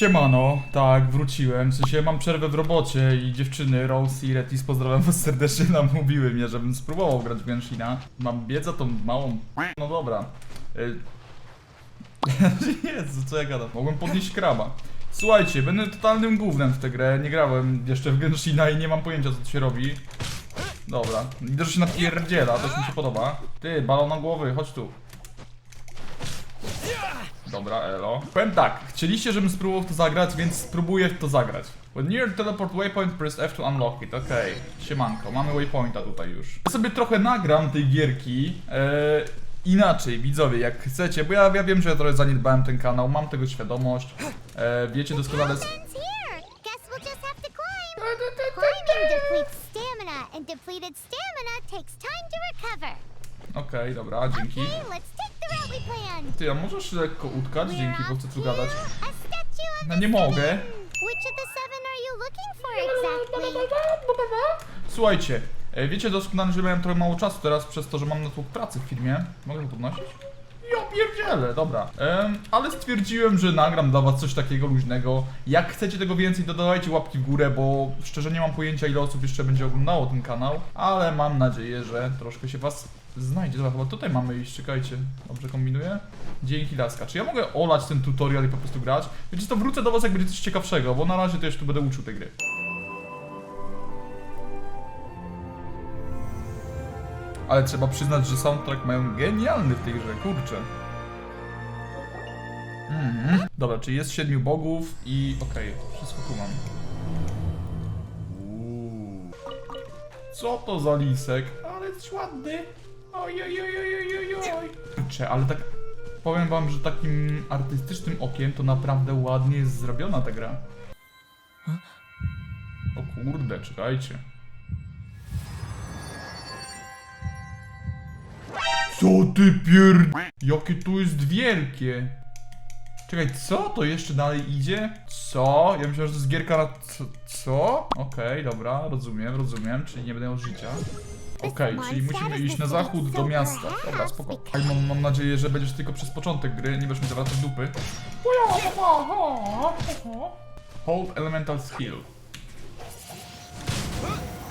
Siemano, tak, wróciłem. W sensie mam przerwę w robocie i dziewczyny, Rose i Retis, pozdrawiam was serdecznie, namówiły mnie, żebym spróbował grać w Genshina. Mam biedzę tą małą... No dobra. Y- Jezu, co ja gadam? Mogłem podnieść kraba. Słuchajcie, będę totalnym gównem w tę grę. Nie grałem jeszcze w Genshina i nie mam pojęcia, co tu się robi. Dobra, widzę, że się napierdziela, to mi się podoba. Ty, balon głowy, chodź tu. Dobra, elo. Powiem tak, chcieliście, żebym spróbował w to zagrać, więc spróbuję w to zagrać. When near teleport waypoint, press F to unlock it. Okej, siemanko, mamy waypointa tutaj już. Ja sobie trochę nagram tej gierki, e, inaczej, widzowie, jak chcecie, bo ja, ja wiem, że ja trochę zaniedbałem ten kanał, mam tego świadomość. E, wiecie doskonale... Climbing depletes stamina, and depleted stamina takes time to recover. Okej, dobra, dzięki. Okay, let's take the route we planned. Ty, a możesz lekko utkać? Dzięki, bo chcę tu gadać. A statue of No nie mogę. seven. Which of the seven are you looking for exactly? Słuchajcie, e, wiecie doskonale, że miałem trochę mało czasu teraz przez to, że mam natłok pracy w firmie. Mogę to podnosić? Ja pierdzielę, dobra. Ale stwierdziłem, że nagram dla was coś takiego luźnego. Jak chcecie tego więcej, to dodawajcie łapki w górę, bo szczerze nie mam pojęcia ile osób jeszcze będzie oglądało ten kanał. Ale mam nadzieję, że troszkę się was znajdzie. Dobra, chyba tutaj mamy iść, czekajcie. Dobrze kombinuję? Dzięki laska. Czy ja mogę olać ten tutorial i po prostu grać? Wiecie, to wrócę do was jak będzie coś ciekawszego, bo na razie to jeszcze tu będę uczył tej gry. Ale trzeba przyznać, że soundtrack mają genialny w tej grze, kurczę. Mhm. Dobra, czyli jest siedmiu bogów i okej, wszystko tu mam. Co to za lisek? Ale jest ładny. Oj, oj, oj, oj, oj, oj. Kurczę, ale tak powiem wam, że takim artystycznym okiem to naprawdę ładnie jest zrobiona ta gra. O kurde, czekajcie. Co ty pier... Jakie tu jest wielkie. Czekaj, co? To jeszcze dalej idzie? Co? Ja myślałem, że to jest gierka na... Co? co? Okej, dobra, rozumiem, rozumiem, czyli nie będę miał życia. Okej, czyli musimy iść na zachód do miasta. Dobra, spoko. Aj, mam, mam nadzieję, że będziesz tylko przez początek gry, nie będziesz mi zawracać dupy. Hold Elemental Skill.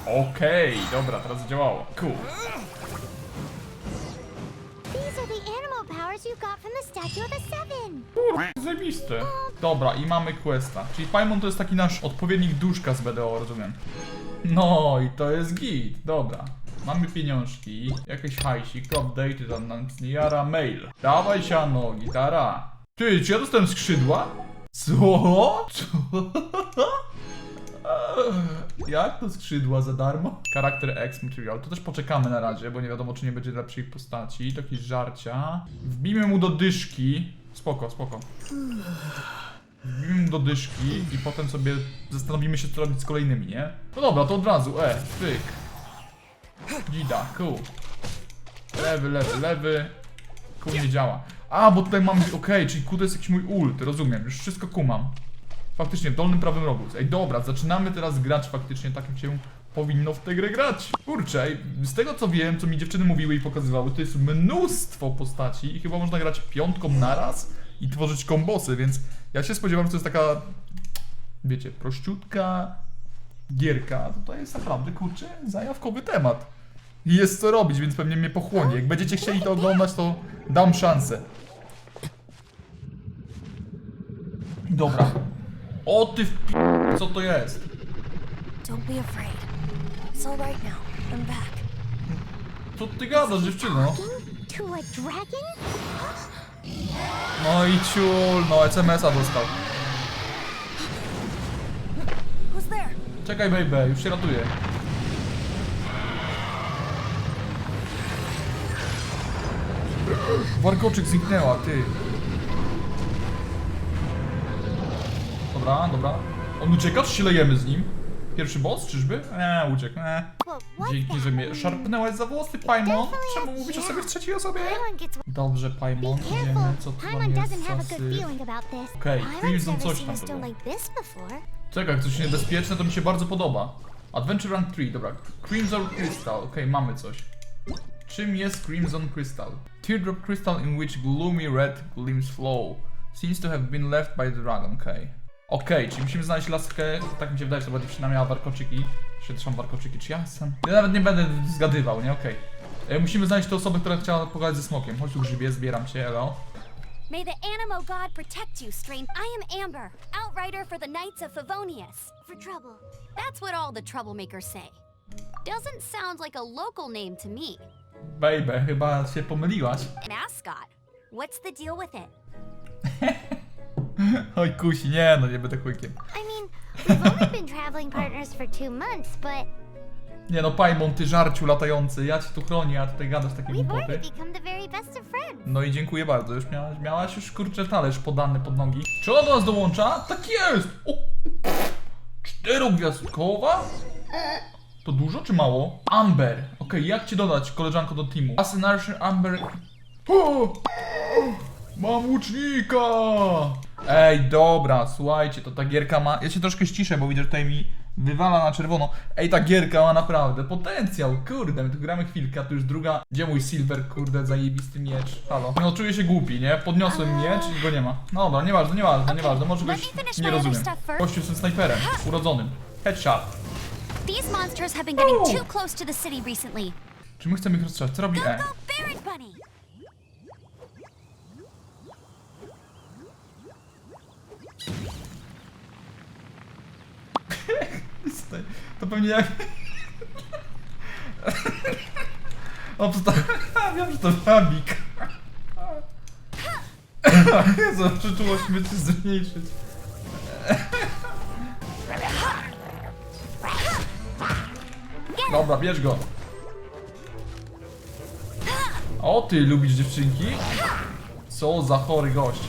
Okej, dobra, teraz działało. Cool. You got from the statue of the seven. Zajebiste. Dobra, i mamy questa. Czyli Paimon to jest taki nasz odpowiednik duszka z BDO, rozumiem. No i to jest git, dobra. Mamy pieniążki, jakieś hajsik, update, tam nam nic nie jara, mail. Dawaj siano, gitara. Ty, czy ja dostałem skrzydła? Co? Co? Jak to skrzydła za darmo? Charakter X Material. To też poczekamy na razie, bo nie wiadomo, czy nie będzie lepszej postaci. To jakieś żarcia. Wbijmy mu do dyszki. Spoko, spoko. Wbijmy mu do dyszki i potem sobie zastanowimy się, co robić z kolejnymi, nie? No dobra, to od razu. E, pyk. Gida, cool. Lewy, lewy, lewy. Cool nie działa. A, bo tutaj mam... Okej, czyli Q to jest jakiś mój ult, rozumiem. Już wszystko kumam. Faktycznie, w dolnym prawym rogu. Ej, dobra, zaczynamy teraz grać faktycznie tak, się powinno w tę grę grać. Kurczę, z tego co wiem, co mi dziewczyny mówiły i pokazywały, to jest mnóstwo postaci i chyba można grać piątką naraz i tworzyć kombosy, więc ja się spodziewam, że to jest taka, wiecie, prościutka gierka. To jest naprawdę, kurczę, zajawkowy temat. I jest co robić, więc pewnie mnie pochłonie. Jak będziecie chcieli to oglądać, to dam szansę. Dobra. O ty w... p- Co to jest? Don't be afraid. It's all right now. I'm back. Co ty gadasz, dziewczyno? To a dragon? No i ciul, no SMS-a dostał. Who's there? Czekaj, baby, już się ratuję. Warkoczyk zniknęła, ty. Dobra, dobra. On ucieka, czy się lejemy z nim? Pierwszy boss, czyżby? Eee, uciekł, eee. Dzięki, że mnie szarpnęłaś za włosy, Paimon. Czemu mówisz o sobie w trzeciej osobie? Dobrze, Paimon, idziemy. Co tu tam jest. Okej, Crimson coś tam było. Czekaj, coś niebezpieczne, to mi się bardzo podoba. Adventure Rank 3, dobra. Crimson Crystal, okej, mamy coś. Czym jest Crimson Crystal? Teardrop crystal in which gloomy red gleams flow. Seems to have been left by the dragon, okej. Okej, czyli musimy znaleźć laskę, tak mi się wydaje, że to bardziej dziewczyna miała warkoczyki. Czy też mam warkoczyki, czy ja jestem? Ja nawet nie będę zgadywał, nie? Okej. E, Musimy znaleźć tę osobę, która chciała pogadać ze smokiem. Chodź tu grzybie, zbieram cię, elo. May the Animo God protect you, strange. I am Amber, outrider for the Knights of Favonius. For trouble. That's what all the troublemakers say. Doesn't sound like a local name to me. Baby, chyba się pomyliłaś. Mascot. What's the deal with it? Oj kusi, nie no, nie będę chłykiem. I mean, we've only been traveling partners for two months, but Nie no, Pajmon, ty żarciu latający, ja cię tu chronię, a tutaj gadasz takie we've głupoty. already become the very best of friends. No i dziękuję bardzo, już miałaś, miałaś już kurczę talerz podany pod nogi. Czy ona do nas dołącza? Tak jest! O! Czterogwiazdkowa? To dużo czy mało? Amber. Okej, jak cię dodać, koleżanko, do teamu? Assassination Amber... O! Mam łucznika! Ej, dobra, słuchajcie, to ta gierka ma... Ja się troszkę ściszę, bo widzę, że tutaj mi wywala na czerwono. Ej, ta gierka ma naprawdę potencjał, kurde, my tu gramy chwilkę, a tu już druga... Gdzie mój silver, kurde, zajebisty miecz? Halo. No, czuję się głupi, nie? Podniosłem miecz i go nie ma. No dobra, nieważne, nieważne, nieważne, może goś nie rozumiem. Gościu jestem snajperem, urodzonym. Headshot. These monsters have been getting too close to the city recently. Czy my chcemy ich rozstrzelać? Co robi E? To pewnie jak... O, to wiem, że to Fabik. Jezu, przyczułość mnie się zmniejszyć. Dobra, bierz go. O, ty lubisz dziewczynki? Co za chory gość.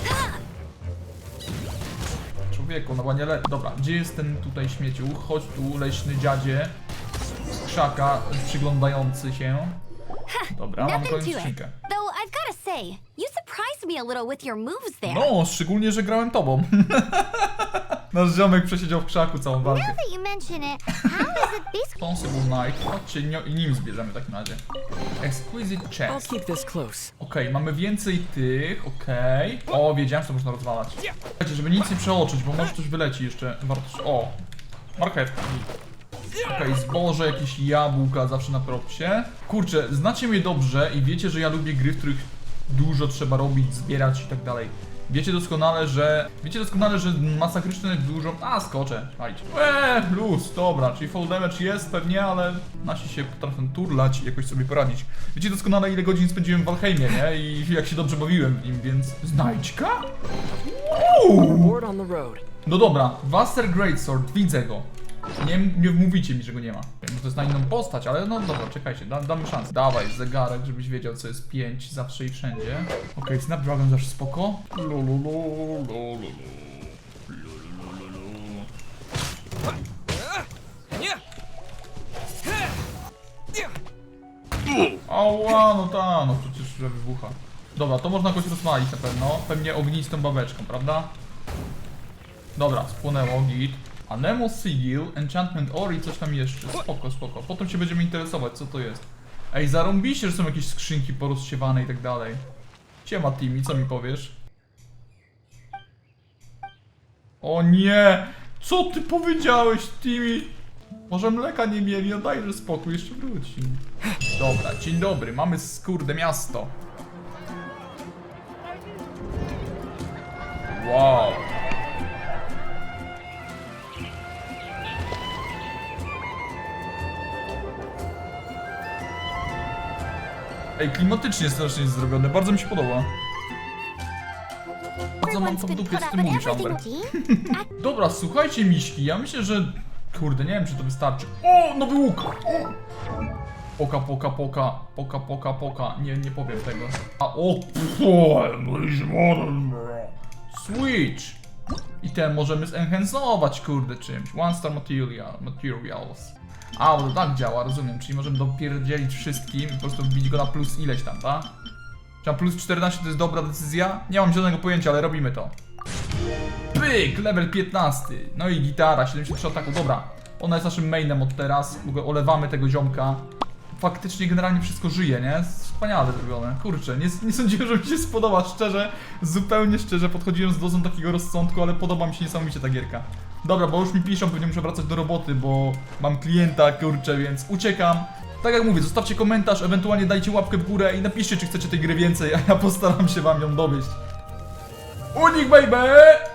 Człowieku, no bo nie le... Dobra, gdzie jest ten tutaj śmieciu? Chodź tu, leśny dziadzie. Z krzaka przyglądający się. Dobra, mam there. No, szczególnie, że grałem tobą. Nasz ziomek przesiedział w krzaku całą walkę. Now that you mention it, how is it this Responsible Knight. Chodźcie nio- i nim zbierzemy w takim razie. Exquisite I'll Chest. keep this close. Okej, mamy więcej tych, okej. O, wiedziałem, co można rozwalać. Słuchajcie, żeby nic nie przeoczyć, bo może coś wyleci jeszcze. Warto... O! Marchewka. Okej, zboże, jakieś jabłka zawsze na propsie. Kurczę, znacie mnie dobrze i wiecie, że ja lubię gry, w których dużo trzeba robić, zbierać i tak dalej. Wiecie doskonale, że... Wiecie doskonale, że masakryczne dużo... A, skoczę, słuchajcie. Eee, luz, dobra, czyli fall damage jest pewnie, ale nasi się potrafią turlać i jakoś sobie poradzić. Wiecie doskonale, ile godzin spędziłem w Valheimie, nie? I jak się dobrze bawiłem w nim, więc... Znajdźka? No dobra, Waster Greatsword, widzę go. Nie, nie mówicie mi, że go nie ma. Wiem, że to jest na inną postać, ale no dobra, czekajcie, da, damy szansę. Dawaj, zegarek, żebyś wiedział, co jest 5 zawsze i wszędzie. Okej, Snapdragon zawsze spoko. Ała, no ta, no przecież że wybucha. Dobra, to można jakoś rozwalić na pewno. Pewnie ognistą babeczką, prawda? Dobra, spłonęło, git. Anemo Sigil, Enchantment Ore i coś tam jeszcze. Spoko, spoko. Potem się będziemy interesować, co to jest. Ej, zarąbiście, że są jakieś skrzynki porozsiewane i tak dalej. Siema Timmy, co mi powiesz? O nie! Co ty powiedziałeś, Timmy? Może mleka nie mieli, no dajże spokój, jeszcze wróci. Dobra, dzień dobry, mamy skurde miasto. Wow. Ej, klimatycznie strasznie jest zrobione, bardzo mi się podoba. Bardzo mam to w dupie z tym mówisz, Amber. Dobra, słuchajcie miśki, ja myślę, że... Kurde, nie wiem czy to wystarczy. O, nowy łuk! O! Poka, poka, poka, poka, poka, poka. Nie, nie powiem tego. A o, Switch! I ten możemy zenhansować, kurde, czymś. One star material, materials. A, bo to tak działa, rozumiem. Czyli możemy dopierdzielić wszystkim i po prostu wbić go na plus ileś tam, tak? Czy na plus 14 to jest dobra decyzja? Nie mam zielonego pojęcia, ale robimy to. Pyk, level 15. No i gitara, 73 ataku, dobra. Ona jest naszym mainem od teraz. Olewamy tego ziomka. Faktycznie generalnie wszystko żyje, nie? Wspaniale zrobione. Kurczę, nie, nie sądziłem, że mi się spodoba, szczerze, zupełnie szczerze, podchodziłem z dozą takiego rozsądku, ale podoba mi się niesamowicie ta gierka. Dobra, bo już mi piszą, pewnie muszę wracać do roboty, bo mam klienta, kurczę, więc uciekam. Tak jak mówię, zostawcie komentarz, ewentualnie dajcie łapkę w górę i napiszcie, czy chcecie tej gry więcej, a ja postaram się wam ją dowieść. Unik, baby!